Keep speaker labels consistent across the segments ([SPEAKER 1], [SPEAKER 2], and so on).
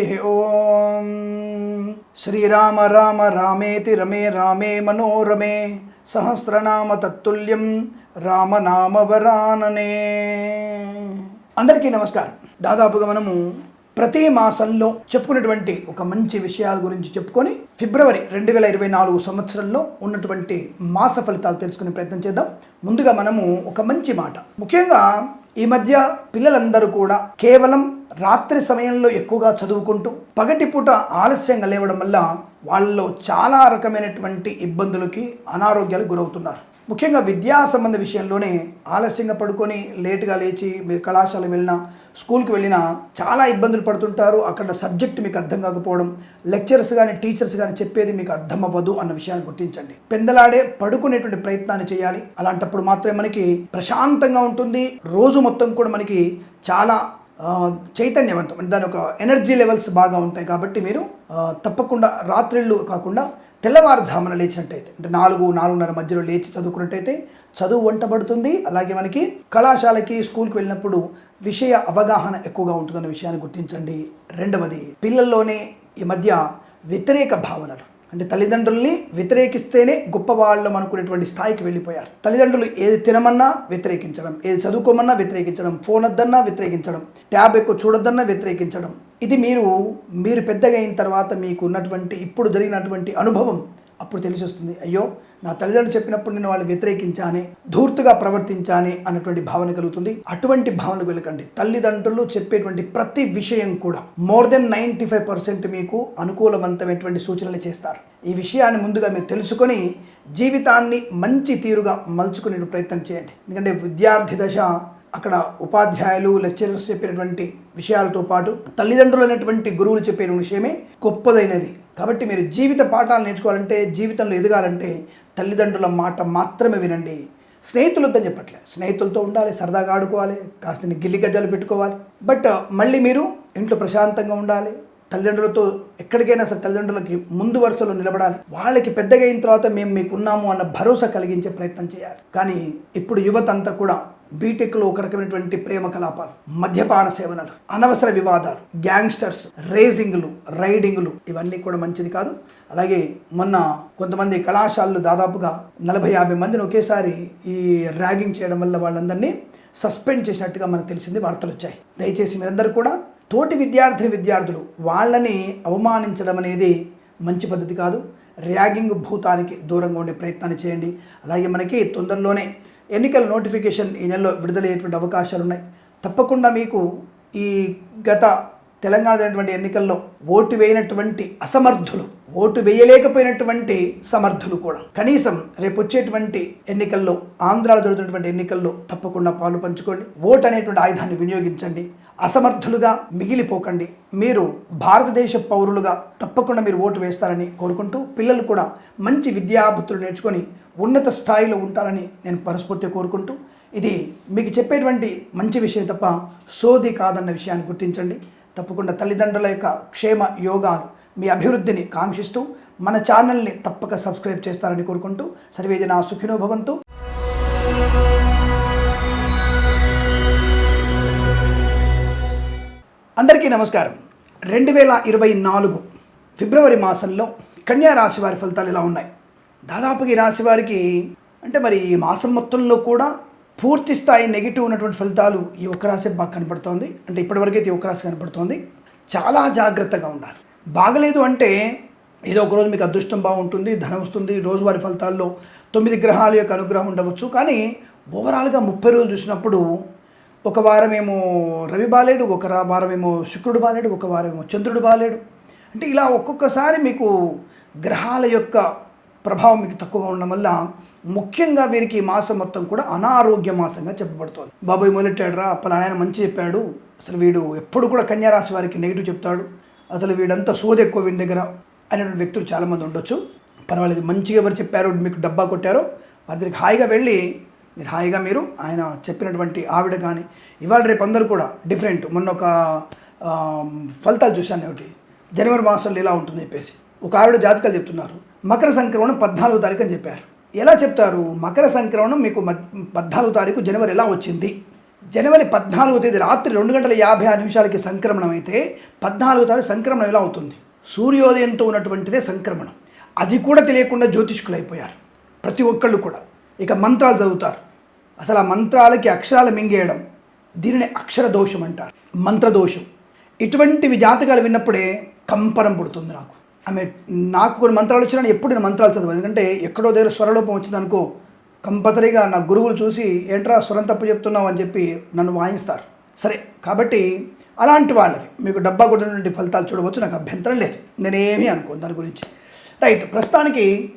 [SPEAKER 1] హరి ఓం శ్రీరామ రామ రామేతి రమే రామే మనోరమే సహస్రనామ తత్తుల్యం రామనామ వరాననే అందరికీ నమస్కారం. దాదాపుగా మనము ప్రతి మాసంలో చెప్పుకున్నటువంటి ఒక మంచి విషయాల గురించి చెప్పుకొని ఫిబ్రవరి రెండు వేల ఇరవై నాలుగు సంవత్సరంలో ఉన్నటువంటి మాస ఫలితాలు తెలుసుకునే ప్రయత్నం చేద్దాం. ముందుగా మనము ఒక మంచి మాట. ముఖ్యంగా ఈ మధ్య పిల్లలందరూ కూడా కేవలం రాత్రి సమయంలో ఎక్కువగా చదువుకుంటూ పగటిపూట ఆలస్యంగా లేవడం వల్ల వాళ్ళలో చాలా రకమైనటువంటి ఇబ్బందులకి అనారోగ్యాలకు గురవుతున్నారు. ముఖ్యంగా విద్యా సంబంధ విషయంలోనే ఆలస్యంగా పడుకొని లేటుగా లేచి మీరు కళాశాల వెళ్ళినా స్కూల్కి వెళ్ళినా చాలా ఇబ్బందులు పడుతుంటారు. అక్కడ సబ్జెక్ట్ మీకు అర్థం కాకపోవడం లెక్చరర్స్ కానీ టీచర్స్ కానీ చెప్పేది మీకు అర్థం అవ్వదు అన్న విషయాన్ని గుర్తించండి. పెందలాడే పడుకునేటువంటి ప్రయత్నాన్ని చేయాలి. అలాంటప్పుడు మాత్రమే మనకి ప్రశాంతంగా ఉంటుంది. రోజు మొత్తం కూడా మనకి చాలా చైతన్యవంతం. అంటే దాని ఒక ఎనర్జీ లెవెల్స్ బాగా ఉంటాయి కాబట్టి మీరు తప్పకుండా రాత్రిళ్ళు కాకుండా తెల్లవారుజామున లేచినట్టయితే అంటే నాలుగు నాలుగున్నర మధ్యలో లేచి చదువుకున్నట్టయితే చదువు వంటబడుతుంది అలాగే మనకి కళాశాలకి స్కూల్కి వెళ్ళినప్పుడు విషయ అవగాహన ఎక్కువగా ఉంటుందన్న విషయాన్ని గుర్తించండి. రెండవది పిల్లల్లోనే ఈ మధ్య వ్యతిరేక భావనలు. అంటే తల్లిదండ్రుల్ని వ్యతిరేకిస్తేనే గొప్పవాళ్ళం అనుకునేటువంటి స్థాయికి వెళ్ళిపోయారు. తల్లిదండ్రులు ఏది తినమన్నా వ్యతిరేకించడం ఏది చదువుకోమన్నా వ్యతిరేకించడం ఫోన్ వద్దన్నా వ్యతిరేకించడం ట్యాబ్ ఎక్కువ చూడొద్దన్నా వ్యతిరేకించడం. ఇది మీరు మీరు పెద్దగా అయిన తర్వాత మీకు ఉన్నటువంటి ఇప్పుడు జరిగినటువంటి అనుభవం అప్పుడు తెలిసి వస్తుంది అయ్యో నా తల్లిదండ్రులు చెప్పినప్పుడు నేను వాళ్ళు వ్యతిరేకించానే ధూర్తుగా ప్రవర్తించానే అన్నటువంటి భావన కలుగుతుంది. అటువంటి భావనకు వెళ్ళకండి. తల్లిదండ్రులు చెప్పేటువంటి ప్రతి విషయం కూడా more than ninety five percent మీకు అనుకూలవంతమైనటువంటి సూచనలు చేస్తారు. ఈ విషయాన్ని ముందుగా మీరు తెలుసుకొని జీవితాన్ని మంచి తీరుగా మలుచుకునే ప్రయత్నం చేయండి. ఎందుకంటే విద్యార్థి దశ అక్కడ ఉపాధ్యాయులు లెక్చరర్స్ చెప్పినటువంటి విషయాలతో పాటు తల్లిదండ్రులు అనేటువంటి గురువులు చెప్పే విషయమే గొప్పదైనది. కాబట్టి మీరు జీవిత పాఠాలు నేర్చుకోవాలంటే జీవితంలో ఎదగాలంటే తల్లిదండ్రుల మాట మాత్రమే వినండి. స్నేహితులతో చెప్పట్లే. స్నేహితులతో ఉండాలి సరదాగా ఆడుకోవాలి కాస్త గిల్లి గజ్జాలు పెట్టుకోవాలి. బట్ మళ్ళీ మీరు ఇంట్లో ప్రశాంతంగా ఉండాలి. తల్లిదండ్రులతో ఎక్కడికైనా సరే తల్లిదండ్రులకి ముందు వరుసలో నిలబడాలి. వాళ్ళకి పెద్దగా అయిన తర్వాత మేము మీకు ఉన్నాము అన్న భరోసా కలిగించే ప్రయత్నం చేయాలి. కానీ ఇప్పుడు యువత అంతా కూడా బీటెక్లో ఒక రకమైనటువంటి ప్రేమ కలాపాలు మద్యపాన సేవనలు అనవసర వివాదాలు గ్యాంగ్స్టర్స్ రేసింగ్లు రైడింగ్లు ఇవన్నీ కూడా మంచిది కాదు. అలాగే మొన్న కొంతమంది కళాశాలలు దాదాపుగా నలభై యాభై మందిని ఒకేసారి ఈ ర్యాగింగ్ చేయడం వల్ల వాళ్ళందరినీ సస్పెండ్ చేసినట్టుగా మనకు తెలిసింది వార్తలు వచ్చాయి. దయచేసి మీరందరూ కూడా తోటి విద్యార్థిని విద్యార్థులు వాళ్ళని అవమానించడం అనేది మంచి పద్ధతి కాదు. ర్యాగింగ్ భూతానికి దూరంగా ఉండే ప్రయత్నాన్ని చేయండి. అలాగే మనకి తొందరలోనే ఎన్నికల నోటిఫికేషన్ ఈ నెలలో విడుదలయ్యేటువంటి అవకాశాలు ఉన్నాయి తప్పకుండా మీకు ఈ గత తెలంగాణ జరిగినటువంటి ఎన్నికల్లో ఓటు వేయనటువంటి అసమర్థులు ఓటు వేయలేకపోయినటువంటి సమర్థులు కూడా. కనీసం రేపు వచ్చేటువంటి ఎన్నికల్లో ఆంధ్రాలో జరుగుతున్నటువంటి ఎన్నికల్లో తప్పకుండా పాలు పంచుకోండి. ఓటు అనేటువంటి ఆయుధాన్ని వినియోగించండి. అసమర్థులుగా మిగిలిపోకండి. మీరు భారతదేశ పౌరులుగా తప్పకుండా మీరు ఓటు వేస్తారని కోరుకుంటూ పిల్లలు కూడా మంచి విద్యాబుద్ధులు నేర్చుకొని ఉన్నత స్థాయిలో ఉంటారని నేను మనస్ఫూర్తిగా కోరుకుంటూ ఇది మీకు చెప్పేటువంటి మంచి విషయం తప్ప సోది కాదన్న విషయాన్ని గుర్తించండి. తప్పకుండా తల్లిదండ్రుల యొక్క క్షేమ యోగాలు మీ అభివృద్ధిని కాంక్షిస్తూ మన ఛానల్ని తప్పక సబ్స్క్రైబ్ చేస్తారని కోరుకుంటూ సర్వేజన సుఖినో భవంతు అందరికీ నమస్కారం. రెండు వేల ఇరవై నాలుగు ఫిబ్రవరి మాసంలో కన్యా రాశి వారి ఫలితాలు ఇలా ఉన్నాయి? దాదాపుగా ఈ రాశి వారికి అంటే మరి ఈ మాసం మొత్తంలో కూడా పూర్తి స్థాయి నెగిటివ్ ఉన్నటువంటి ఫలితాలు ఈ ఒక్క రాశి బాగా కనపడుతోంది. అంటే ఇప్పటివరకు అయితే ఒక్క రాశి కనపడుతోంది. చాలా జాగ్రత్తగా ఉండాలి. బాగలేదు అంటే ఏదో ఒక రోజు మీకు అదృష్టం బాగుంటుంది ధనం వస్తుంది రోజువారి ఫలితాల్లో తొమ్మిది గ్రహాల యొక్క అనుగ్రహం ఉండవచ్చు. కానీ ఓవరాల్గా ముప్పై రోజులు చూసినప్పుడు ఒక వారమేమో రవి బాలేడు ఒక వారమేమో శుక్రుడు బాలేడు ఒక వారమేమో చంద్రుడు బాలేడు. అంటే ఇలా ఒక్కొక్కసారి మీకు గ్రహాల యొక్క ప్రభావం మీకు తక్కువగా ఉండడం వల్ల ముఖ్యంగా వీరికి ఈ మాసం మొత్తం కూడా అనారోగ్య మాసంగా చెప్పబడుతోంది. బాబాయ్ మొదలెట్టాడురా పలానాయన మంచి చెప్పాడు. అసలు వీడు ఎప్పుడు కూడా కన్యారాశి వారికి నెగిటివ్ చెప్తాడు. అసలు వీడంతా సోది ఎక్కువ వీడి దగ్గర అనేటువంటి వ్యక్తులు చాలామంది ఉండొచ్చు. పర్వాలేదు మంచిగా ఎవరు చెప్పారో మీకు డబ్బా కొట్టారో వారి దగ్గరికి హాయిగా వెళ్ళి మీరు హాయిగా మీరు ఆయన చెప్పినటువంటి ఆవిడ కానీ ఇవాళ రేపు అందరూ కూడా డిఫరెంట్ మొన్న ఒక ఫలితాలు చూశాను ఒకటి జనవరి మాసంలో ఇలా ఉంటుందని చెప్పేసి. ఒక ఆవిడ జాతకాలు చెప్తున్నారు. మకర సంక్రమణం పద్నాలుగో తారీఖు అని చెప్పారు. ఎలా చెప్తారు? మకర సంక్రమణం మీకు మద్- పద్నాలుగు తారీఖు జనవరి ఎలా వచ్చింది? జనవరి పద్నాలుగో తేదీ రాత్రి రెండు గంటల యాభై ఆరు నిమిషాలకి సంక్రమణం అయితే పద్నాలుగో తారీఖు సంక్రమణం ఎలా అవుతుంది? సూర్యోదయంతో ఉన్నటువంటిదే సంక్రమణం. అది కూడా తెలియకుండా జ్యోతిష్కులు అయిపోయారు. ప్రతి ఒక్కళ్ళు కూడా. ఇక మంత్రాలు చదువుతారు. అసలు ఆ మంత్రాలకి అక్షరాలు మింగేయడం దీనిని అక్షర దోషం అంటారు. మంత్రదోషం. ఇటువంటివి జాతకాలు విన్నప్పుడే కంపరం పుడుతుంది నాకు. ఆమె నాకు కొన్ని మంత్రాలు వచ్చినా ఎప్పుడు నేను మంత్రాలు చదవను. ఎందుకంటే ఎక్కడో దగ్గర స్వరలోపం వచ్చిందనుకో కంపల్సరీగా నా గురువులు చూసి ఏంట్రా స్వరం తప్పు చెప్తున్నావు? అని చెప్పి నన్ను వాయిస్తారు. సరే కాబట్టి అలాంటి వాళ్ళవి. మీకు డబ్బా కొట్టినటువంటి ఫలితాలు చూడవచ్చు. నాకు అభ్యంతరం లేదు. నేనేమీ అనుకోను దాని గురించి. రైట్ ప్రస్తుతానికి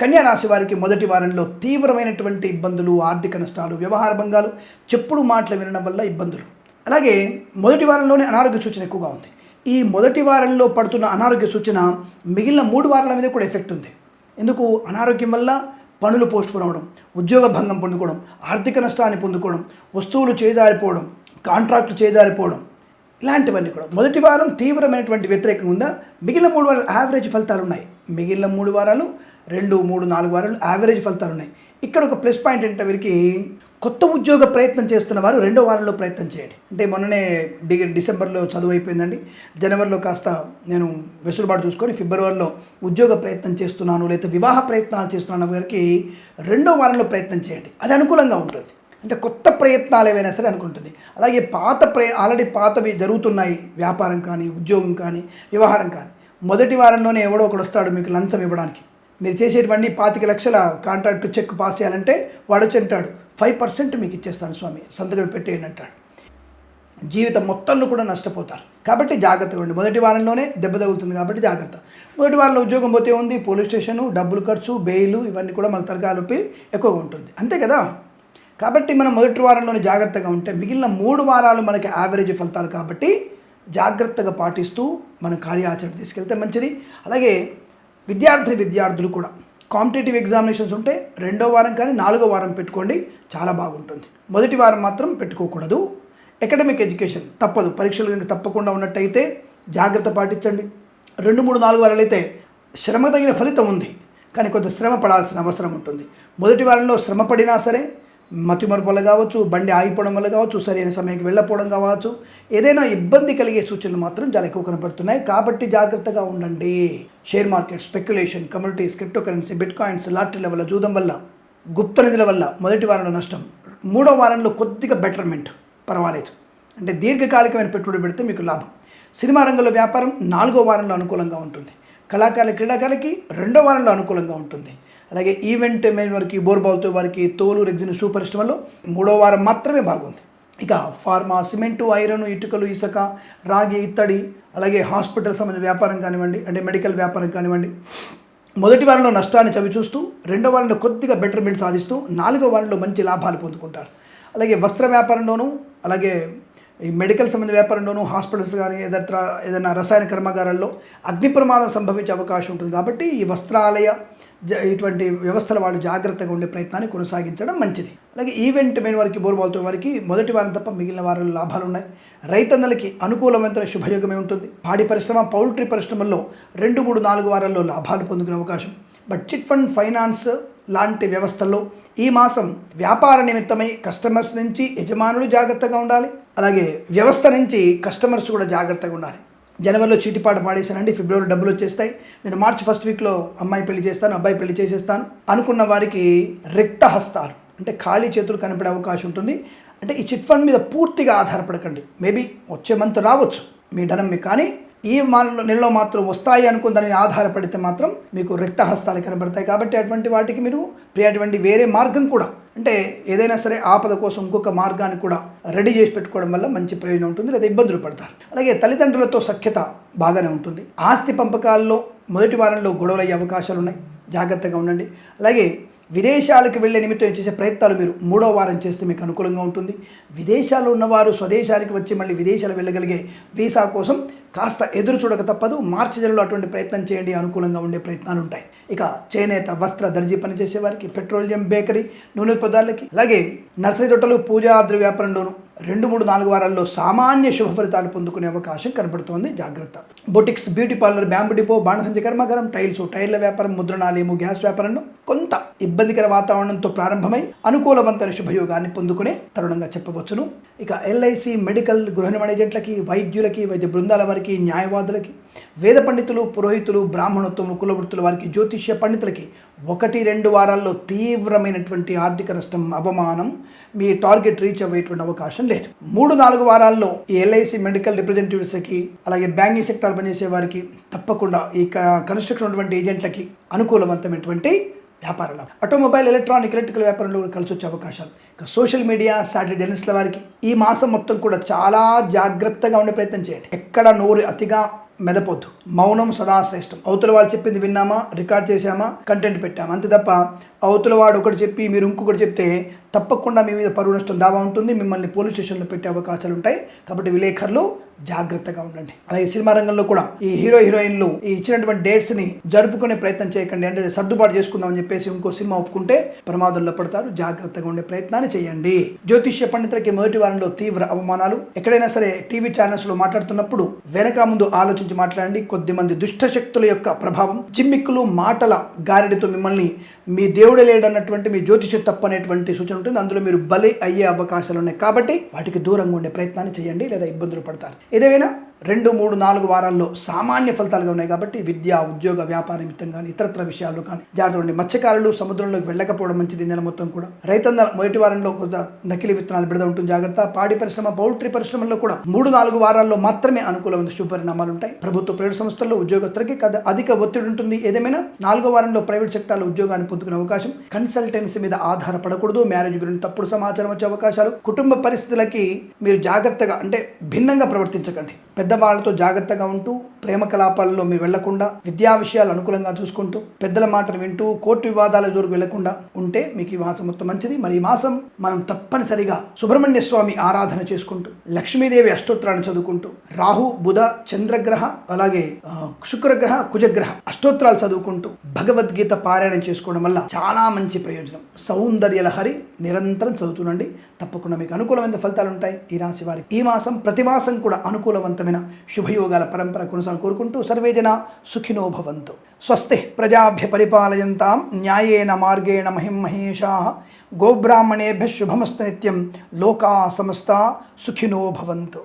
[SPEAKER 1] కన్యా రాశి వారికి మొదటి వారంలో తీవ్రమైనటువంటి ఇబ్బందులు ఆర్థిక నష్టాలు వ్యవహార భంగాలు చెప్పుడు మాటలు వినడం వల్ల ఇబ్బందులు. అలాగే మొదటి వారంలోనే అనారోగ్య సూచన ఎక్కువగా ఉంది. ఈ మొదటి వారంలో పడుతున్న అనారోగ్య సూచన మిగిలిన మూడు వారాల మీద కూడా ఎఫెక్ట్ ఉంది. ఎందుకు? అనారోగ్యం వల్ల పనులు పోస్ట్పోన్ అవ్వడం ఉద్యోగ భంగం పొందుకోవడం ఆర్థిక నష్టాన్ని పొందుకోవడం వస్తువులు చేదారిపోవడం కాంట్రాక్టులు చేదారిపోవడం ఇలాంటివన్నీ కూడా. మొదటి వారం తీవ్రమైనటువంటి వ్యతిరేకం ఉందా? మిగిలిన మూడు వారాలు యావరేజ్ ఫలితాలు ఉన్నాయి. మిగిలిన మూడు వారాలు రెండు మూడు నాలుగు వారాలు యావరేజ్ ఫలితాలు ఉన్నాయి. ఇక్కడ ఒక ప్లస్ పాయింట్ ఏంటంటే వీరికి కొత్త ఉద్యోగ ప్రయత్నం చేస్తున్న వారు రెండో వారంలో ప్రయత్నం చేయండి. అంటే మొన్ననే డిగ్రీ డిసెంబర్లో చదువు అయిపోయిందండి. జనవరిలో కాస్త నేను వెసులుబాటు చూసుకొని ఫిబ్రవరిలో ఉద్యోగ ప్రయత్నం చేస్తున్నాను లేదా వివాహ ప్రయత్నాలు చేస్తున్నాను వారికి రెండో వారంలో ప్రయత్నం చేయండి. అది అనుకూలంగా ఉంటుంది. అంటే కొత్త ప్రయత్నాలు ఏవైనా సరే అనుకుంటుంది. అలాగే పాత ప్రయ ఆల్రెడీ పాతవి జరుగుతున్నాయి. వ్యాపారం కానీ ఉద్యోగం కానీ వ్యవహారం కానీ. మొదటి వారంలోనే ఎవడో ఒకడు వస్తాడు మీకు లంచం ఇవ్వడానికి. మీరు చేసేటువంటి పాతిక లక్షల కాంట్రాక్ట్ చెక్ పాస్ చేయాలంటే వాడు వచ్చి అంటాడు ఫైవ్ పర్సెంట్ మీకు ఇచ్చేస్తాను స్వామి సంతకం పెట్టేయండి అంటాడు. జీవితం మొత్తంలో కూడా నష్టపోతారు. కాబట్టి జాగ్రత్తగా ఉండి మొదటి వారంలోనే దెబ్బ తగులుతుంది కాబట్టి జాగ్రత్త. మొదటి వారంలో ఉద్యోగం పోతే ఉంది పోలీస్ స్టేషను డబ్బులు ఖర్చు బెయిల్ ఇవన్నీ కూడా మన తరగాలపై ఎక్కువగా ఉంటుంది. అంతే కదా? కాబట్టి మనం మొదటి వారంలోనే జాగ్రత్తగా ఉంటే మిగిలిన మూడు వారాలు మనకి యావరేజ్ ఫలితాలు కాబట్టి జాగ్రత్తగా పాటిస్తూ మన కార్యాచరణ తీసుకెళ్తే మంచిది. అలాగే విద్యార్థి విద్యార్థులు కూడా. కాంపిటేటివ్ ఎగ్జామినేషన్స్ ఉంటే రెండో వారం కానీ నాలుగో వారం పెట్టుకోండి చాలా బాగుంటుంది. మొదటి వారం మాత్రం పెట్టుకోకూడదు. అకాడమిక్ ఎడ్యుకేషన్ తప్పదు. పరీక్షలు కనుక తప్పకుండా ఉన్నట్టయితే జాగ్రత్త పాటించండి. రెండు మూడు నాలుగు వారాలు అయితే శ్రమ తగిన ఫలితం ఉంది కానీ కొంత శ్రమ పడాల్సిన అవసరం ఉంటుంది. మొదటి వారంలో శ్రమ పడినా సరే మతిమరుపు వల్ల కావచ్చు బండి ఆగిపోవడం వల్ల కావచ్చు సరైన సమయానికి వెళ్ళకపోవడం కావచ్చు ఏదైనా ఇబ్బంది కలిగే సూచనలు మాత్రం చాలా ఎక్కువ కనపడుతున్నాయి. కాబట్టి జాగ్రత్తగా ఉండండి. Share market speculation communities crypto currency bitcoins లాటరీల వల్ల జూదం వల్ల గుప్త నిధుల వల్ల మొదటి వారంలో నష్టం. మూడో వారంలో కొద్దిగా బెటర్మెంట్ పర్వాలేదు. అంటే దీర్ఘకాలికమైన పెట్టుబడి పెడితే మీకు లాభం. సినిమా రంగంలో వ్యాపారం నాలుగో వారంలో అనుకూలంగా ఉంటుంది. కళాకారుల క్రీడాకారులకి రెండో వారంలో అనుకూలంగా ఉంటుంది. అలాగే ఈవెంట్ మెయిన్ వారికి బోర్బాల్తో వారికి తోలు రెగ్జిన్ షూ పరిశ్రమలో మూడో వారం మాత్రమే బాగుంది. ఇక ఫార్మా సిమెంటు ఐరన్ ఇటుకలు ఇసుక రాగి ఇత్తడి అలాగే హాస్పిటల్ సంబంధించిన వ్యాపారం కానివ్వండి అంటే మెడికల్ వ్యాపారం కానివ్వండి మొదటి వారంలో నష్టాన్ని చవి చూస్తూ రెండో వారంలో కొద్దిగా బెటర్మెంట్ సాధిస్తూ నాలుగో వారంలో మంచి లాభాలు పొందుకుంటారు. అలాగే వస్త్ర వ్యాపారంలోనూ అలాగే ఈ మెడికల్ సంబంధించిన వ్యాపారంలోనూ హాస్పిటల్స్ కానీ ఏదత్ర ఏదైనా రసాయన కర్మాగారాల్లో అగ్ని ప్రమాదం సంభవించే అవకాశం ఉంటుంది. కాబట్టి ఈ వస్త్రాలయ ఇటువంటి వ్యవస్థల వాళ్ళు జాగ్రత్తగా ఉండే ప్రయత్నాన్ని కొనసాగించడం మంచిది. అలాగే ఈవెంట్ మెయిన్ వారికి బోర్బాల్తో వారికి మొదటి వారం తప్ప మిగిలిన వారంలో లాభాలు ఉన్నాయి. రైతన్నలకి అనుకూలమైన శుభయోగమే ఉంటుంది. పాడి పరిశ్రమ పౌల్ట్రీ పరిశ్రమల్లో రెండు మూడు నాలుగు వారాల్లో లాభాలు పొందుకునే అవకాశం. బట్ చిట్ ఫండ్ ఫైనాన్స్ లాంటి వ్యవస్థల్లో ఈ మాసం వ్యాపార నిమిత్తమై కస్టమర్స్ నుంచి యజమానులు జాగ్రత్తగా ఉండాలి. అలాగే వ్యవస్థ నుంచి కస్టమర్స్ కూడా జాగ్రత్తగా ఉండాలి. జనవరిలో చీటిపాటు పాడేశానండి ఫిబ్రవరి డబ్బులు వచ్చేస్తాయి. నేను మార్చి ఫస్ట్ వీక్లో అమ్మాయి పెళ్ళి చేస్తాను అబ్బాయి పెళ్ళి చేసేస్తాను అనుకున్న వారికి రిక్త హస్తాలు అంటే ఖాళీ చేతులు కనపడే అవకాశం ఉంటుంది. అంటే ఈ చిట్ ఫండ్ మీద పూర్తిగా ఆధారపడకండి. మేబీ వచ్చే మంత్ రావచ్చు మీ ధనం మీకు. కానీ ఈ నెలలో మాత్రం వస్తాయి అనుకుని దాని ఆధారపడితే మాత్రం మీకు రిక్త హస్తాలు కనబడతాయి. కాబట్టి అటువంటి వాటికి మీరు ప్రి- అటువంటి వేరే మార్గం కూడా అంటే ఏదైనా సరే ఆపద కోసం ఇంకొక మార్గాన్ని కూడా రెడీ చేసి పెట్టుకోవడం వల్ల మంచి ప్రయోజనం ఉంటుంది లేదా ఇబ్బందులు పడతారు. అలాగే తల్లిదండ్రులతో సఖ్యత బాగానే ఉంటుంది. ఆస్తి పంపకాల్లో మొదటి వారంలో గొడవలు అయ్యే అవకాశాలు ఉన్నాయి. జాగ్రత్తగా ఉండండి. అలాగే విదేశాలకు వెళ్ళే నిమిత్తం చేసే ప్రయత్నాలు మీరు మూడో వారం చేస్తే మీకు అనుకూలంగా ఉంటుంది. విదేశాల్లో ఉన్నవారు స్వదేశానికి వచ్చి మళ్ళీ విదేశాలు వెళ్ళగలిగే వీసా కోసం కాస్త ఎదురు చూడక తప్పదు. మార్చి నెలలో అటువంటి ప్రయత్నం చేయండి. అనుకూలంగా ఉండే ప్రయత్నాలు ఉంటాయి. ఇక చేనేత వస్త్ర దర్జీ పనిచేసే వారికి పెట్రోలియం బేకరీ నూనె పదార్థాలకి అలాగే నర్సరీ తోటలు పూజాద్రి వ్యాపారంలోను రెండు మూడు నాలుగు వారాల్లో సామాన్య శుభ ఫలితాలు పొందుకునే అవకాశం కనబడుతోంది జాగ్రత్త. Boutiques beauty parlour bamboo depot బాణసంచ కర్మాగారం టైల్స్ టైర్ల వ్యాపారం ముద్రణాలయము గ్యాస్ వ్యాపారంలో కొంత ఇబ్బందికర వాతావరణంతో ప్రారంభమై అనుకూలవంతమైన శుభయోగాన్ని పొందుకునే తరుణంగా చెప్పవచ్చును. ఇక ఎల్ఐసి మెడికల్ గృహ నిర్మాణ ఏజెంట్లకి వైద్యులకి వైద్య బృందాల వారికి న్యాయవాదులకి వేద పండితులు పురోహితులు బ్రాహ్మణోత్తములు కులవృత్తుల వారికి జ్యోతిష్య పండితులకి ఒకటి రెండు వారాల్లో తీవ్రమైనటువంటి ఆర్థిక నష్టం అవమానం మీ టార్గెట్ రీచ్ అయ్యేటువంటి అవకాశం లేదు. మూడు నాలుగు వారాల్లో ఈ ఎల్ఐసి మెడికల్ రిప్రజెంటేటివ్స్కి అలాగే బ్యాంకింగ్ సెక్టర్ పనిచేసే వారికి తప్పకుండా ఈ క- కన్స్ట్రక్షన్ ఉన్నటువంటి ఏజెంట్లకి అనుకూలవంతమైనటువంటి వ్యాపారాల. ఆటోమొబైల్ ఎలక్ట్రానిక్ ఎలక్ట్రికల్ వ్యాపారంలో కూడా కలిసి వచ్చే అవకాశాలు. ఇక సోషల్ మీడియా శాటిలైట్ జర్నలిస్టుల వారికి ఈ మాసం మొత్తం కూడా చాలా జాగ్రత్తగా ఉండే ప్రయత్నం చేయండి. ఎక్కడ నోరు అతిగా మెదపోద్దు. మౌనం సదా శ్రేష్టం అవతల వాళ్ళు చెప్పింది విన్నామా? రికార్డ్ చేశామా? కంటెంట్ పెట్టామా? అంతే తప్ప అవతల వాడు ఒకటి చెప్పి మీరు ఇంకొకటి చెప్తే తప్పకుండా మీ మీద పరువు నష్టం దావా ఉంటుంది. మిమ్మల్ని పోలీస్ స్టేషన్లో పెట్టే అవకాశాలు ఉంటాయి. కాబట్టి విలేకరులు జాగ్రత్తగా ఉండండి. అలాగే సినిమా రంగంలో కూడా ఈ హీరో హీరోయిన్లు ఈ ఇచ్చినటువంటి డేట్స్ని జరుపుకునే ప్రయత్నం చేయకండి. అంటే సర్దుబాటు చేసుకుందాం అని చెప్పేసి ఇంకో సినిమా ఒప్పుకుంటే ప్రమాదంలో పడతారు. జాగ్రత్తగా ఉండే ప్రయత్నాన్ని చేయండి. జ్యోతిష్య పండితులకి మొదటి వారంలో తీవ్ర అవమానాలు. ఎక్కడైనా సరే టీవీ ఛానల్స్లో మాట్లాడుతున్నప్పుడు వెనక ముందు ఆలోచించి మాట్లాడండి. కొద్ది మంది దుష్ట శక్తుల యొక్క ప్రభావం జిమ్మిక్కులు మాటల గారెడితో మిమ్మల్ని మీ దేవుడే లేడన్నటువంటి మీ జ్యోతిష తప్పనేటువంటి సూచన ఉంటుంది. అందులో మీరు బలి అయ్యే అవకాశాలు ఉన్నాయి. కాబట్టి వాటికి దూరంగా ఉండే ప్రయత్నాన్ని చేయండి లేదా ఇబ్బందులు పడతారు. ఏదేమైనా రెండు మూడు నాలుగు వారాల్లో సామాన్య ఫలితాలుగా ఉన్నాయి కాబట్టి విద్య ఉద్యోగ వ్యాపార నిమిత్తం కానీ ఇతరత్ర విషయాల్లో కానీ జాగ్రత్త ఉండి మత్స్యకారులు సముద్రంలోకి వెళ్ళకపోవడం మంచిది నెల మొత్తం కూడా. రైతన్న మొదటి వారంలో కొంత నకిలీ విత్తనాలు బిడద ఉంటుంది. జాగ్రత్త. పాడి పరిశ్రమ పౌల్ట్రీ పరిశ్రమల్లో కూడా మూడు నాలుగు వారాల్లో మాత్రమే అనుకూలమైన శుభపరిణామాలు ఉంటాయి. ప్రభుత్వ ప్రైవేట్ సంస్థల్లో ఉద్యోగస్తులకి అధిక ఒత్తిడి ఉంటుంది. ఏదేమైనా నాలుగో వారంలో ప్రైవేట్ సెక్టార్లో ఉద్యోగాన్ని పొందుకునే అవకాశం కన్సల్టెన్సీ మీద ఆధారపడకూడదు. మ్యారేజ్ గురించి తప్పుడు సమాచారం వచ్చే అవకాశాలు. కుటుంబ పరిస్థితులకి మీరు జాగ్రత్తగా అంటే భిన్నంగా ప్రవర్తించకండి. పెద్దవాళ్ళతో జాగ్రత్తగా ఉంటూ ప్రేమ కలాపాలలో మీరు వెళ్ళకుండా విద్యా విషయాలు అనుకూలంగా చూసుకుంటూ పెద్దల మాటలు వింటూ కోర్టు వివాదాల జోరుకు వెళ్ళకుండా ఉంటే మీకు ఈ మాసం మొత్తం మంచిది. మరి ఈ మాసం మనం తప్పనిసరిగా సుబ్రహ్మణ్య స్వామి ఆరాధన చేసుకుంటూ లక్ష్మీదేవి అష్టోత్తరాన్ని చదువుకుంటూ రాహు బుధ చంద్రగ్రహ అలాగే శుక్రగ్రహ కుజగ్రహ అష్టోత్తరాలు చదువుకుంటూ భగవద్గీత పారాయణం చేసుకోవడం వల్ల చాలా మంచి ప్రయోజనం. సౌందర్య లహరి నిరంతరం చదువుతుండండి. తప్పకుండా మీకు అనుకూలమైన ఫలితాలు ఉంటాయి ఈ రాశి వారికి ఈ మాసం ప్రతి మాసం కూడా అనుకూలవంతమైన శుభయోగాల పరంపర కొనసాగు కోరుకుంటూ సర్వేజన సుఖినో భవంతు. స్వస్తి ప్రజాభ్య పరిపాలయంతాం న్యాయేన మార్గేణ మహిం మహేషా. గోబ్రాహ్మణేభ్య శుభమస్తు నిత్యం. లోకా సమస్త సుఖినో భవంతు.